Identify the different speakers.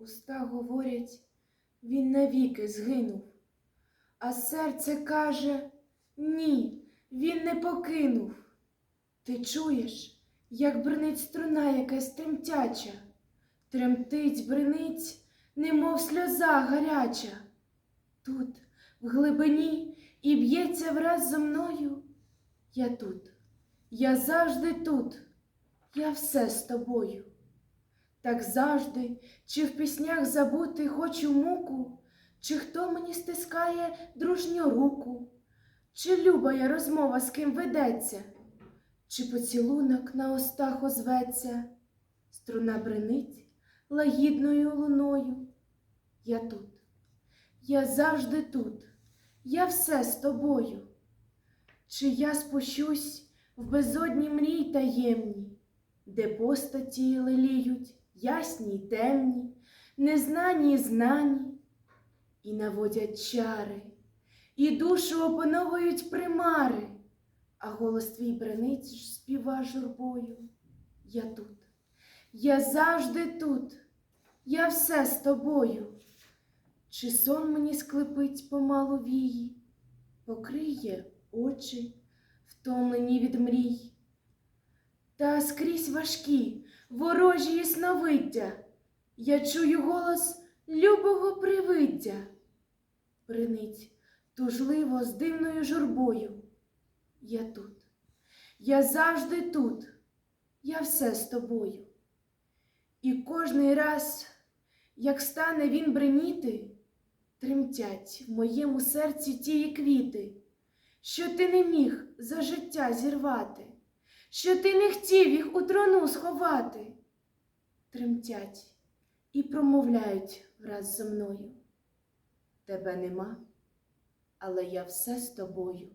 Speaker 1: Уста говорять, він навіки згинув, а серце каже ні, він не покинув. Ти чуєш, як бринить струна якась тремтяча, тремтить, бринить, немов сльоза гаряча. Тут, в глибині, і б'ється враз зо мною. Я тут, я завжди тут, я все з тобою. Так завжди, чи в піснях забути хочу муку, чи хто мені стискає дружню руку, чи любая розмова з ким ведеться, чи поцілунок на устах озветься, струна бренить лагідною луною. Я тут, я завжди тут, я все з тобою. Чи я спущусь в безодні мрій таємні, де постаті леліють ясні й темні, незнані й знані, і наводять чари, і душу опановують примари, а голос твій бренить ж співа журбою. Я тут, я завжди тут, я все з тобою. Чи сон мені склепить помалу вії, покриє очі, втомлені від мрій, та скрізь важкі, ворожі ясновиддя, я чую голос любого привиддя. Бринить тужливо з дивною журбою. Я тут, я завжди тут, я все з тобою. І кожний раз, як стане він бреніти, тремтять в моєму серці тії квіти, що ти не міг за життя зірвати, що ти не хотів їх у трону сховати, тремтять і промовляють враз зо мною. Тебе нема, але я все з тобою.